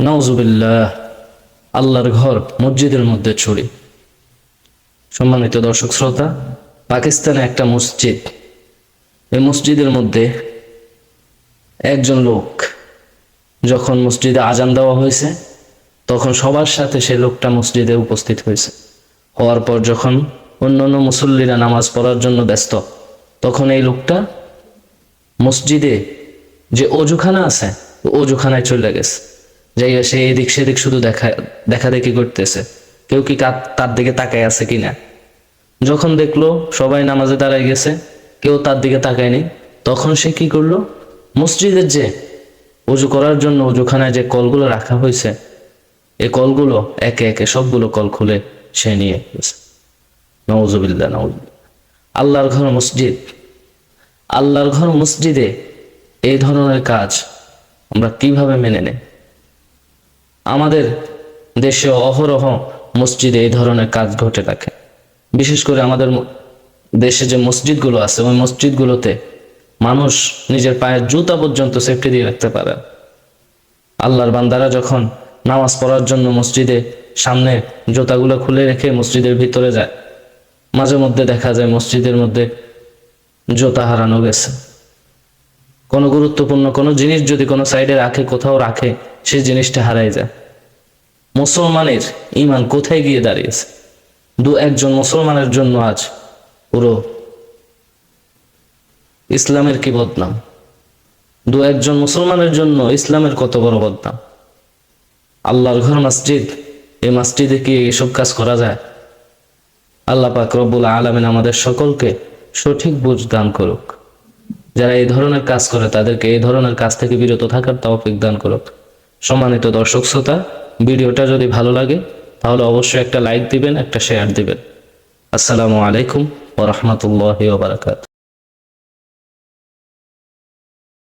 নওজুবিল্লাহ আল্লাহর ঘর মসজিদের মধ্যে ছড়ি। সম্মানিত দর্শক শ্রোতা, পাকিস্তানে একটা মসজিদ। এই মসজিদের মধ্যে একজন লোক, যখন মসজিদে আজান দেওয়া হয়েছে, তখন সবার সাথে সে লোকটা মসজিদে উপস্থিত হয়েছে। হওয়ার পর যখন অন্যান্য মুসল্লিরা নামাজ পড়ার জন্য ব্যস্ত, তখন এই লোকটা মসজিদে যে অজুখানা আছে অজুখানায় চলে গেছে। যাই সে এদিক সেদিক শুধু দেখা দেখা দেখি করতেছে। কেউ কি তার দিকে তাকায় আছে কিনা? যখন দেখল সবাই নামাজে দাঁড়ায় গেছে, কেউ তার দিকে তাকায়নি, তখন সে কি করল? মসজিদের যে অজু করার জন্য অজুখানায় যে কলগুলো রাখা হয়েছে এই কলগুলো একে একে সবগুলো কল খুলে সে নিয়ে গেছে। নওজুবিল্লা নওজুবিল্লা আল্লাহর ঘর মসজিদ। আল্লাহর ঘর মসজিদে এই ধরনের কাজ আমরা কীভাবে মেনে নেই? আমাদের দেশে অহরহ মসজিদে এই ধরনের কাজ ঘটে থাকে। বিশেষ করে আমাদের দেশে যে মসজিদগুলো আছে, ওই মসজিদগুলোতে মানুষ নিজের পায়ের জুতা পর্যন্ত সেফটি দিয়ে রাখতে পারে। আল্লাহর বান্দারা যখন নামাজ পড়ার জন্য মসজিদে সামনে জুতাগুলো খুলে রেখে মসজিদের ভিতরে যায়, মাঝে মধ্যে দেখা যায় মসজিদের মধ্যে জুতা হারানো গেছে। কোনো গুরুত্বপূর্ণ কোনো জিনিস যদি কোনো সাইডে রাখে, কোথাও রাখে, সেই জিনিসটা হারাই যায়। মুসলমানের ইমান কোথায় গিয়ে দাঁড়িয়েছে? দু একজন মুসলমানের জন্য আজ পুরো ইসলামের কি বদনাম? দু একজন মুসলমানের জন্য ইসলামের কত বড় বদনাম? আল্লাহর ঘর মসজিদ, এই মসজিদে কি এসব কাজ করা যায়? আল্লাহ পাক রব্বুল আলমিন আমাদের সকলকে সঠিক বুঝ দান করুক। যারা এই ধরনের কাজ করে, তাদেরকে এই ধরনের কাজ থেকে বিরত থাকার তৌফিক দান করুক। সম্মানিত দর্শক শ্রোতা ভিডিওটা যদি ভালো লাগে, তাহলে অবশ্যই একটা লাইক দিবেন, একটা শেয়ার দিবেন। আসসালামু আলাইকুম ওরহমতুল্লাহ বারাকাত